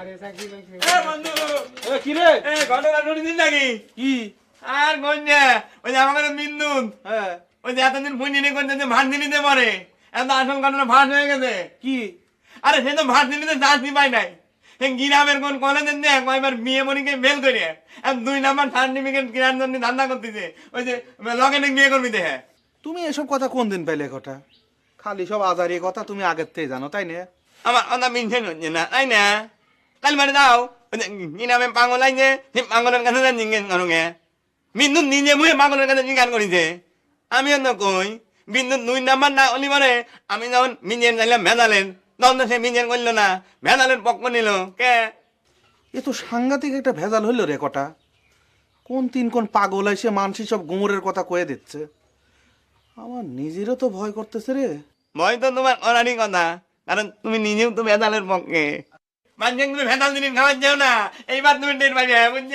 মারে চাকরি এ বন্ধু! এ কি রে? এ ঘটনা শুনেছিস নাকি? কি? আর গঞ্জা ওই যে আমাদের মিন্দুন হ্যাঁ। ওই যে এতদিন পুঁজিনি করছে যে ভাত দিনিতে পারে। এত আসল ঘটনা ভাত হয়ে গেছে। কি? আরে সে তো ভাত দিনিতে চাকরি পাই নাই। গিরামের কোন কলেজের দেখ কয়বার বিয়ে করে আর দুই নাম্বার সার্টিফিকেট কেনার জন্য ধান্দা করতেছে। ওই যে বিয়ে করবি দেখে। তুমি এসব কথা কোন দিন পাইলে কথা? খালি সব আজারি কথা তুমি আগের থেকে জানো তাই না? আমার কথা মিনছে না তাই না? কাল মানে দাও ওই যে গিরামে পাগল আইছে সে পাগলের কাছে যা জিজ্ঞেস করোগে বিন্দু নিজে মুহে পাগলের কাছে জিজ্ঞাসা করিছে আমিও তো কই বিন্দু দুই নাম্বার না অলি মানে আমি যখন মিঞ্জের চাইলাম ভেজালেন তখন তো সে মিঞ্জের করল না ভেজালের পক্ষ নিল কে এ তো সাংঘাতিক একটা ভেজাল হইল রে কটা কোন তিন কোন পাগল এসে মানসি সব গুমরের কথা কয়ে দিচ্ছে। আমার নিজেরও তো ভয় করতেছে রে। ভয় তো তোমার করারই কথা। কারণ তুমি নিজেও তো ভেজালের পক্ষে। মানুষকে তুমি ভেজাল জিনিস খাওয়ার যাও না এইবার তুমি টের পাবে বুঝছ